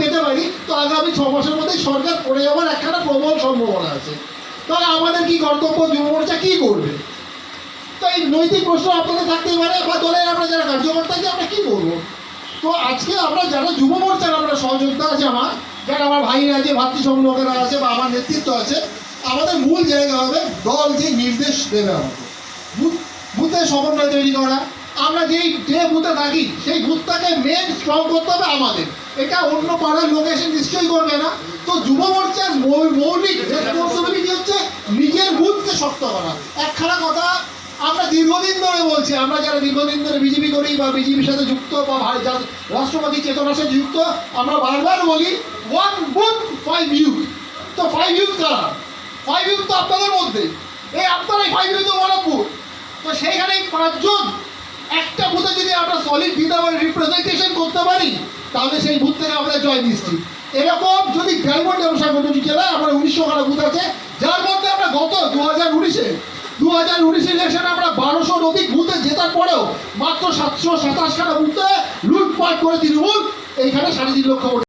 পেতে পারি, তো আগামী ছ মাসের মধ্যেই সরকার পড়ে যাওয়ার একখানা প্রবল সম্ভাবনা আছে। তাহলে আমাদের কি কর্তব্য যুব মোর্চা কি করবে? তো এই নৈতিক প্রশ্ন আপনাদের থাকতেই পারে, বা দলের আমরা যারা কার্যকর্তা আছি, আমরা কি করব তো আজকে আমরা যারা যুব মোর্চার আমরা সহযোগিতা আছে আমার, যারা আমার ভাইরা আছে ভাতৃসংঘ লোকেরা আছে, বা আমার নেতৃত্ব আছে, আমাদের মূল জায়গা হবে দল যে নির্দেশ দেবে আমাকে। বুথে সমন্বয় তৈরি করা আমরা যেই যে বুথে থাকি, সেই বুথটাকে মেন স্ট্রং করতে হবে আমাদের। এটা অন্য পাড়ার লোক এসে নিশ্চয়ই করবে না। তো যুব মোর্চার মৌলিক রেসপন্সিবিলিটি হচ্ছে নিজের বুথকে শক্ত করা। একখানা কথা আমরা দীর্ঘদিন ধরে বলছি, আমরা যারা দীর্ঘদিন ধরে বিজেপি করি বা বিজেপির সাথে যুক্ত বা রাষ্ট্রপতি চেতনার সাথে যুক্ত, আমরা বারবার বলি ওয়ান বুথ ফাইভ ইউথ তো ফাইভ ইউথ কারা? ফাইভ ইউথ তো আপনাদের মধ্যে। এই আপনারাই ফাইভ ইউথ ওয়ারাপুর তো সেইখানে পাঁচজন একটা বুথে যদি আমরা সলিড ভিতরে রিপ্রেজেন্টেশন করতে পারি, তাহলে সেই বুথ থেকে আমরা জয় নিশ্চিত। এরকম যদি ডায়মন্ড ব্যবসা সাংগঠনিক জেলায় আমরা উনিশশো খানা বুথ আছে, যার মধ্যে আমরা গত দু হাজার উনিশে দু হাজার উনিশ ইলেকশনে আমরা বারোশোর অধিক বুথে জেতার পরেও মাত্র সাতশো সাতাশ খানা বুথে লুটপাট করে তৃণমূল, এইখানে সাড়ে তিন লক্ষ